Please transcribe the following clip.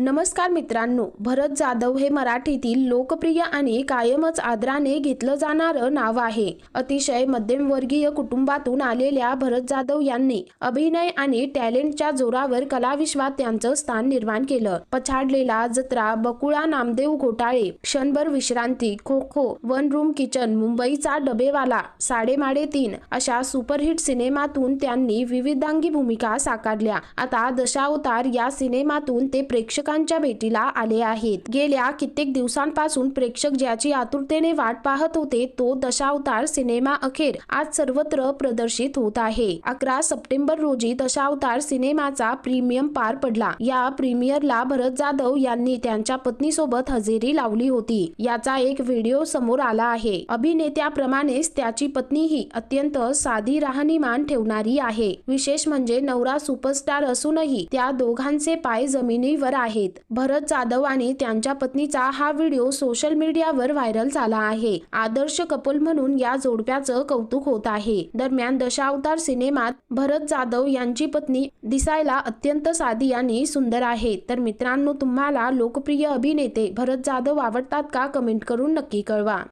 नमस्कार मित्रांनो भरत जाधव हे मराठीतील लोकप्रिय आणि कायमच आदराने घेतलं जाणारं नाव आहे. अतिशय मध्यमवर्गीय कुटुंबातून आलेल्या भरत जाधव यांनी अभिनय आणि टॅलेंटच्या जोरावर कलाविश्वात त्यांचं स्थान निर्माण केलं. पछाडलेला जत्रा बकुळा नामदेव घोटाळे क्षणभर विश्रांती kho kho one room kitchen मुंबईचा डबेवाला साडेमाडे तीन अशा सुपरहिट सिनेमातून त्यांनी विविधांगी भूमिका साकारल्या. आता दशावतार या सिनेमातून ते प्रेक्षक प्रेक्षकांच्या भेटीला आले आहेत. गेल्या कित्येक दिवसांपासून प्रेक्षक ज्याची आतुरतेने वाट पाहत होते तो दशावतार सिनेमा अखेर आज सर्वत्र प्रदर्शित होत आहे. अकरा सप्टेंबर रोजी दशावतार सिनेमाचा प्रीमियम पार पडला. या प्रीमियरला भरत जाधव यांनी त्यांच्या पत्नीसोबत हजेरी लावली होती. याचा एक व्हिडिओ समोर आला आहे. अभिनेत्याप्रमाणेच त्याची पत्नीही अत्यंत साधी राहणीमान ठेवणारी आहे. विशेष म्हणजे नवरा सुपरस्टार असूनही त्या दोघांचे पाय जमिनीवर आहे. आहेत. भरत जाधव आणि त्यांच्या पत्नीचा हा व्हिडिओ सोशल मीडियावर व्हायरल झाला आहे. आदर्श कपल म्हणून या जोडप्याचं कौतुक होत आहे. दरम्यान दशावतार सिनेमात भरत जाधव यांची पत्नी दिसायला अत्यंत साधी आणि सुंदर आहे. तर मित्रांनो तुम्हाला लोकप्रिय अभिनेते भरत जाधव आवडतात का? कमेंट करून नक्की कळवा.